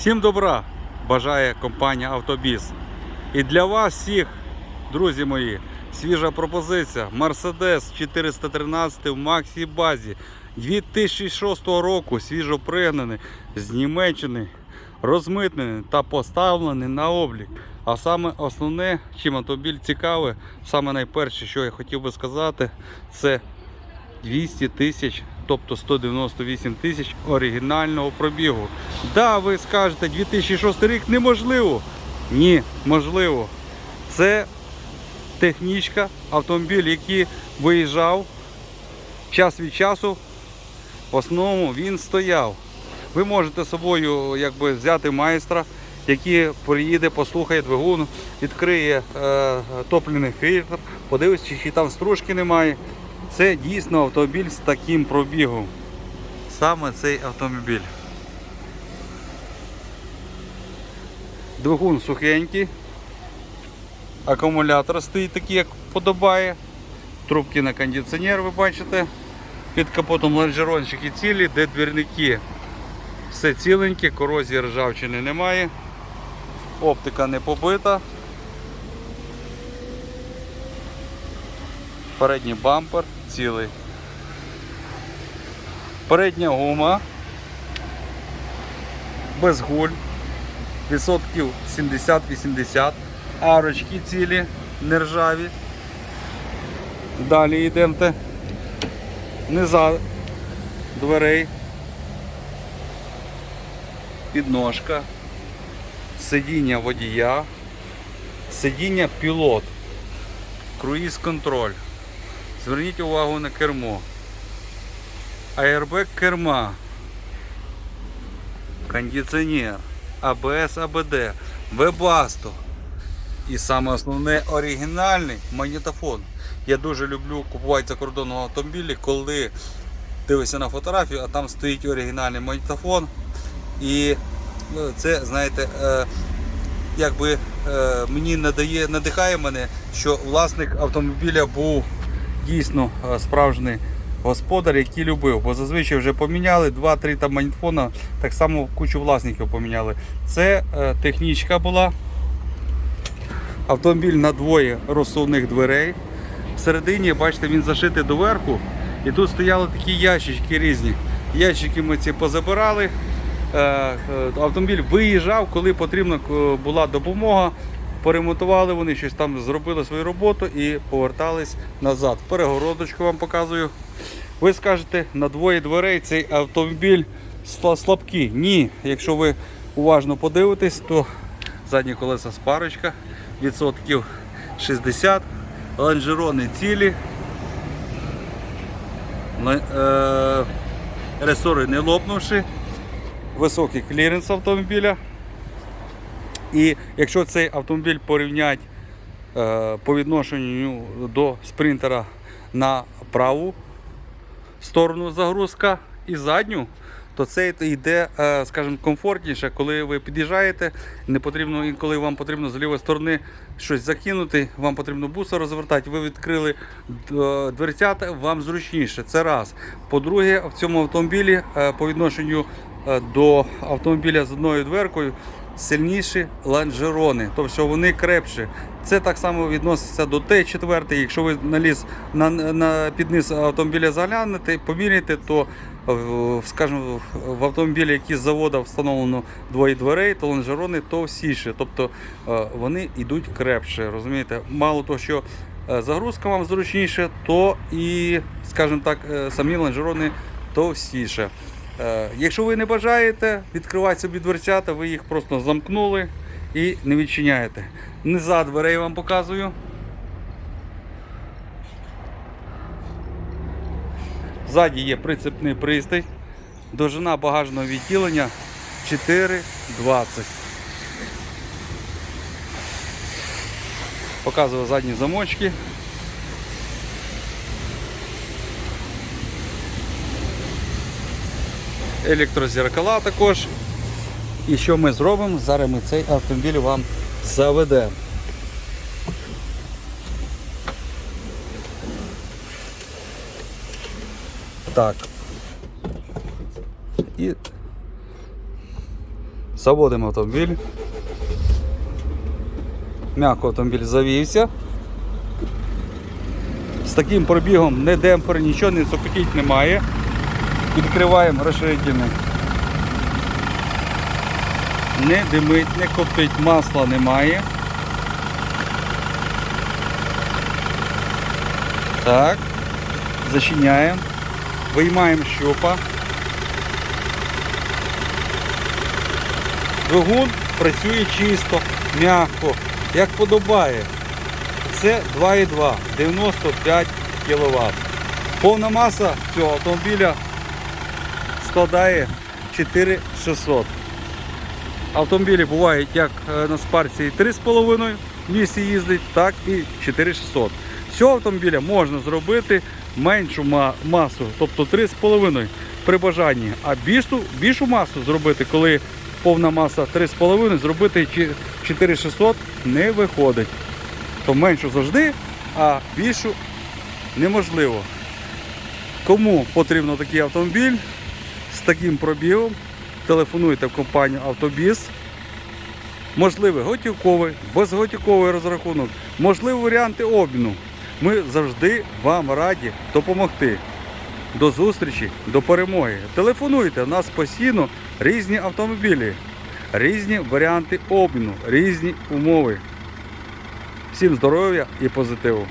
Всім добра бажає компанія Автобіс. І для вас всіх, друзі мої, свіжа пропозиція. Mercedes 413 в Максі базі 2006 року, свіжо пригнаний з Німеччини, розмитнений та поставлений на облік. А саме основне, чим автомобіль цікавий, саме найперше, що я хотів би сказати, це 200 тисяч, тобто 198 тисяч оригінального пробігу. Да, ви скажете, 2006 рік неможливо. Ні, можливо. Це технічка, автомобіль, який виїжджав час від часу. В основному він стояв. Ви можете з собою якби, взяти майстра, який приїде, послухає двигун, відкриє е, топливний фільтр, подивиться, чи там стружки немає. Це дійсно автомобіль з таким пробігом. Саме цей автомобіль. Двигун сухенький. Акумулятор стоїть такий, як подобає. Трубки на кондиціонер, ви бачите. Під капотом лонжерончики цілі, де двірники. Все ціленьке, корозії ржавчини немає. Оптика не побита. Передній бампер цілий. Передня гума. Без гуль. Відсотків 70-80. Арочки цілі, нержаві. Далі йдемте. Низа дверей. Підножка. Сидіння водія. Сидіння пілот. Круїз контроль. Зверніть увагу на кермо. Аербек керма. Кондиціонер. АБС АБД. Вебасто. І саме основне оригінальний магнітофон. Я дуже люблю купувати закордонного автомобілі, коли дивишся на фотографію, а там стоїть оригінальний магнітофон. І ну, це, знаєте, е, якби е, мені надає, надихає мене, що власник автомобіля був дійсно е, справжній господар, який любив. Бо зазвичай вже поміняли 2-3 там магнітофона, так само кучу власників поміняли. Це е, технічка була. Автомобіль на двоє розсувних дверей. Всередині, бачите, він зашитий доверху. І тут стояли такі ящички різні. Ящики ми ці позабирали. Е, Автомобіль виїжджав, коли потрібна була допомога. Поремонтували вони щось там, зробили свою роботу і повертались назад. Перегородочку вам показую. Ви скажете, на двоє дверей цей автомобіль слабкий. Ні, якщо ви уважно подивитесь, то задні колеса спарочка, відсотків 60, лонжерони цілі, е, ресори не лопнувши, високий кліренс автомобіля. І якщо цей автомобіль порівняти е, по відношенню до спринтера на праву сторону загрузка і задню, то це йде, е, скажімо, комфортніше, коли ви під'їжджаєте, не потрібно, інколи вам потрібно з лівої сторони щось закинути, вам потрібно буса розвертати, ви відкрили е, дверцята, вам зручніше. Це раз. По-друге, в цьому автомобілі по відношенню до автомобіля з одною дверкою сильніші лонжерони, тобто вони крепші. Це так само відноситься до Т4. Якщо ви наліз на, на підниз автомобіля заглянете, поміряєте, то в- скажімо, в автомобілі, які з заводу встановлено двоє дверей, то лонжерони товстіші. Тобто е, вони йдуть крепше. Розумієте? Мало того, що е, загрузка вам зручніше, то і, скажімо так, е, самі лонжерони товстіше. Е, Якщо ви не бажаєте відкривати собі дверцята, ви їх просто замкнули і не відчиняєте. Низа дверей вам показую. Ззаді є прицепний пристрій. Довжина багажного відділення 4,20. Показую задні замочки. Електрозеркала також. І що ми зробимо? Зараз ми цей автомобіль вам заведемо. Так. І Заводимо автомобіль. М'яко автомобіль завівся. З таким пробігом не демпфер, нічого не цокотіть немає. Відкриваємо розширительний. Не димить, не коптить, масла немає. Так. Зачиняємо. Виймаємо щупа. Двигун працює чисто, м'яко, як подобає. Це 2,2, 95 кВт. Повна маса цього автомобіля складає 4600. Автомобілі бувають як е, на спарці 3,5 в місті їздить, так і 4600. З цього автомобіля можна зробити меншу масу, тобто 3,5 при бажанні. А більшу, більшу масу зробити, коли повна маса 3,5, зробити 4600 не виходить. То меншу завжди, а більшу неможливо. Кому потрібно такий автомобіль з таким пробігом, телефонуйте в компанію Автобіс. Можливий готівковий, безготівковий розрахунок, можливі варіанти обміну. Ми завжди вам раді допомогти. До зустрічі, до перемоги. Телефонуйте, у нас постійно різні автомобілі, різні варіанти обміну, різні умови. Всім здоров'я і позитиву!